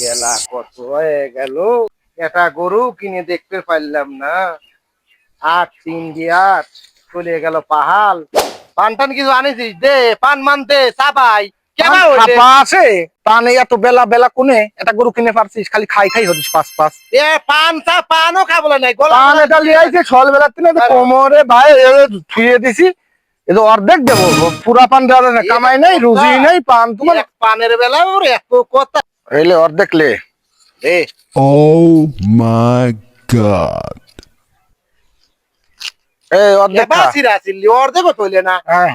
গেলা কত হয়ে গেল? একটা গরু কিনে দেখতে পারলাম না। আট তিন দিয়ে আট চলে গেল পাহাল পান টান কিছু আনিছিস? দে পান মান দে চাপাই কেবা আছে পানে এত বেলা বেলা কোনে? একটা গরু কিনে পারছিস খালি খাই খাই হতিস পাঁচ পাঁচ এ পান চা পানও খাবলে নাই গলা পান এটা লিয়ে আইছে সকাল বেলা তিনে কোমরে ভাই দিছি অর্ধেক দেবো। পুরা পান দেওয়া না কামাই নাই রুজি নাই পান তোমার পানের বেলা কথা। এলে অর্ধেক লে। এ। Oh my god. এই অর্ধেক খা। বাসির আসিল অর্ধেক তৈলে না। হ্যাঁ।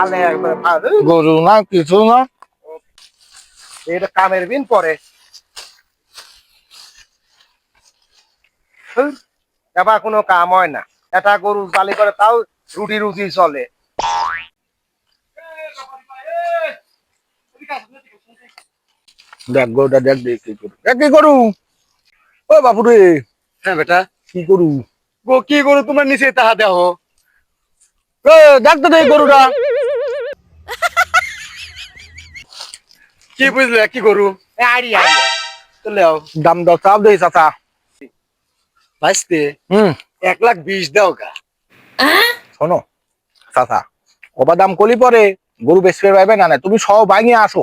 আলে একবার গরু না কিছু না। এটা কামের বিন পরে। এবার কোনো কাম হয় না। এটা গরু জালি করে তাও রুটি রুটি চলে। দেখ গরুটা দেখ দেখ কি করু। দেখ কি করু? ও বাপু রে। হ্যাঁ বেটা। কি করু? গো কি গরু তোমার নিচে তাহা দেহ দেখ তো দেখ গরুটা। কি বুঝলে কি গরু আড়ি আড়ি। চলে আও দাম দাও চাপ দেই চাচা। ভাইস্তে হুম। এক লাখ বিশ দাও গা। শোনো চাচা কবা দাম কলি পরে গরু বেশি পাইবে না না তুমি সব ভাঙে আসো।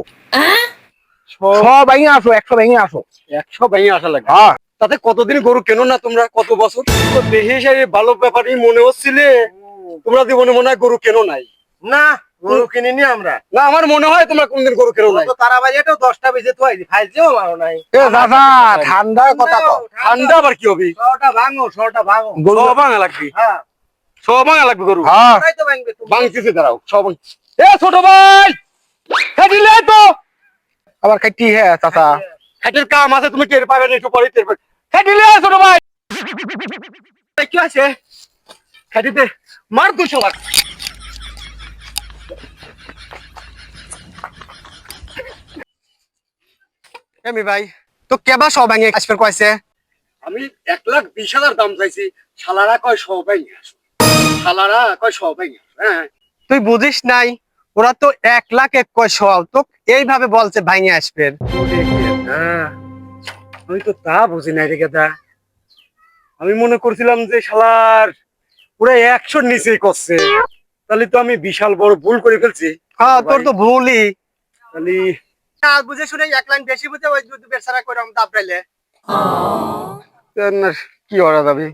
সব ভাঙে আসো একশো ভেঙে আসো। একশো ভেঙে আসা লাগে। হ্যাঁ। তাতে কতদিন গরু কেন না তোমরা? কত বছর? তো দেখে সেই ভালো ব্যাপারই মনে হচ্ছিলে। তোমরা জীবনে মনে হয় গরু কেন নাই? না। গরু কিনিনি আমরা। না আমার মনে হয় তোমরা কোনদিন গরু কেন নাই। তারা বাজে তো দশটা বেজে তো আইছি ফাইজেও আমারও নাই। এ চাচা ঠান্ডার কথা কও। ঠান্ডা। আবার কি হবে? ছটা ভাঙো ছটা ভাঙো। গরু ভাঙা লাগবে। হ্যাঁ। সব ভাঙা লাগবে গরু। হ্যাঁ। তাই তো ভাঙবে ভাঙতেছে দাঁড়াও সব এ ছোট ভাই! আবার খাইটি হ্যাঁ চাচা। খাটির কাম আছে তুমি টের পাবে না একটু পরে টের পাবে। খাটিলে ছোট ভাই। কি আছে? খাটিতে মার দুশো লাখ এমি ভাই তো কেবা সব ভাঙে আসবে কয়েছে আমি এক লাখ বিশ হাজার দাম চাইছি শালারা কয় সব ভেঙে আসো। শালারা কয় সব ভেঙে আসো হ্যাঁ। তুই বুঝিস নাই ওরা তো এক লাখ এক কয় সব তো এইভাবে বলছে ভাঙে আসবে। আমি তো তা বুঝি নাই রে গেদা আমি মনে করছিলাম যে শালার পুরো একশোর নিচেই করছে। তাহলে তো আমি বিশাল বড় ভুল করে ফেলছি। হ্যাঁ তোর তো ভুলই। তাহলে বুঝে শুনে এক লাইন বেশি বুঝে ওই দুধ বেচারা করে দাপড়াইলে আর কি করা যাবে?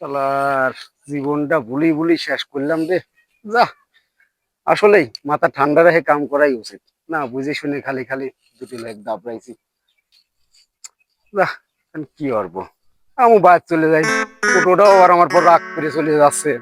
শালার জীবনটা ভুলি ভুলি শেষ করলাম রে। যা, আসলেই মাথা ঠান্ডা রেখে কাম করাই উচিত। না, বুঝে শুনে খালি খালি দুটি লেগ দাবড়াইছি যা কি করব? আমি বাদ চলে যাই। টোটোটাও আর আমার পর রাগ করে চলে যাচ্ছে।